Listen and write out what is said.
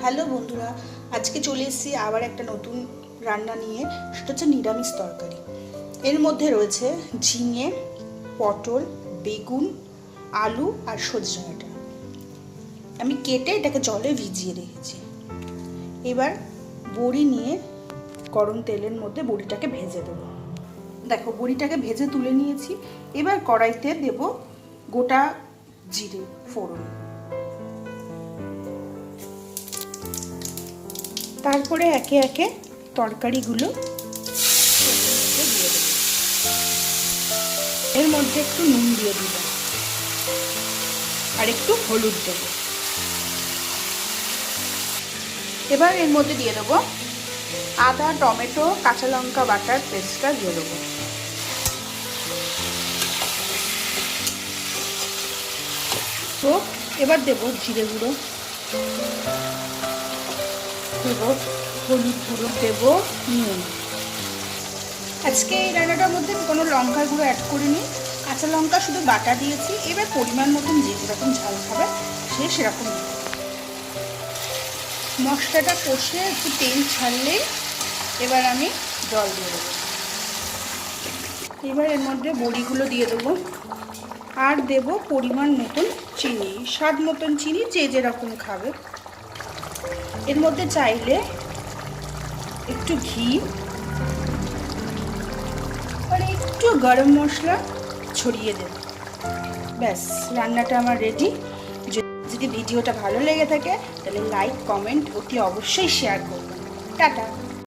Hello বন্ধুরা, আজকে চলে এসেছি আবার একটা নতুন রান্না নিয়ে, সেটা হচ্ছে নিরামিষ তরকারি। এর মধ্যে রয়েছে ঝিঙে, পটল, বেগুন, আলু আর সজনে আমি কেটে এটাকে জলে ভিজিয়ে রেখেছি। এবার বড়ি নিয়ে গরম তেলের মধ্যে বড়িটাকে ভেজে দেবো। দেখো, বড়িটাকে ভেজে তুলে নিয়েছি। এবার কড়াইতে দেব গোটা জিরে ফোড়ন। তারপরে একে একে তরকারিগুলো এর মধ্যে একটু নুন দিয়ে দিলাম। আর একটু হলুদ দেবো। এবার এর মধ্যে দিয়ে দেবো আদা, টমেটো, কাঁচা লঙ্কা বাটার পেস্টটা দিয়ে দেবো। তো এবার দেবো জিরে গুঁড়ো। হলুদ গুঁড়ো দেবো আজকে এই রান্নাটার মধ্যে কোনো লঙ্কার গুঁড়ো অ্যাড করিনি। কাঁচা লঙ্কা শুধু বাটা দিয়েছি, এবার পরিমাণ মতন যে যেরকম ঝাল খাবে, সে সেরকম মশলাটা কষে একটু তেল ছাড়লেই এবার আমি জল দিয়ে দেবো। এবার এর মধ্যে বড়িগুলো দিয়ে দেবো। আর দেব পরিমাণ মতন চিনি, স্বাদ মতন চিনি যে যেরকম খাবে। এর মধ্যে চাইলে একটু ঘি, আর একটু গরম মশলা ছড়িয়ে দেব। ব্যাস, রান্নাটা আমার রেডি যদি ভিডিওটা ভালো লেগে থাকে, তাহলে লাইক কমেন্ট অতি অবশ্যই শেয়ার করবেন। টাটা।